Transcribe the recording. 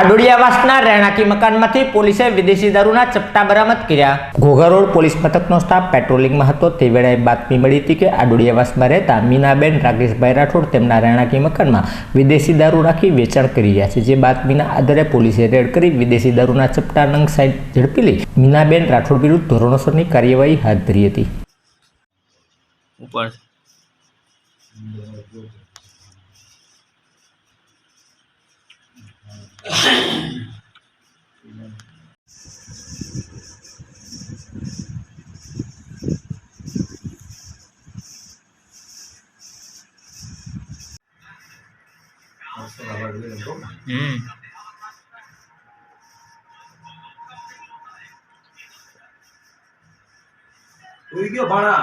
આડોડિયાવાસના રહેણાંકી મકાનમાંથી પોલીસે વિદેશી દારૂના ચપટા બરામદ કર્યા. ઘોઘા રોડ પોલીસ મથકનો સ્ટાફ પેટ્રોલિંગમાં હતો. તે વેળાએ બાતમી મળી હતી કે આડોડિયાવાસમાં રહેતા મીનાબેન, રાકેશભાઈ રાઠોડ તેમના રહેણાંકી મકાનમાં વિદેશી દારૂ રાખી વેચાણ કરી રહ્યા છે. જે બાતમીના આધારે પોલીસે રેડ કરી વિદેશી દારૂના ચપટા નંગ સાઈડ ઝડપી લઈ મીનાબેન રાઠોડ વિરુદ્ધ ધોરણોસરની કાર્યવાહી હાથ ધરી હતી. তুই কেউ ভাড়া।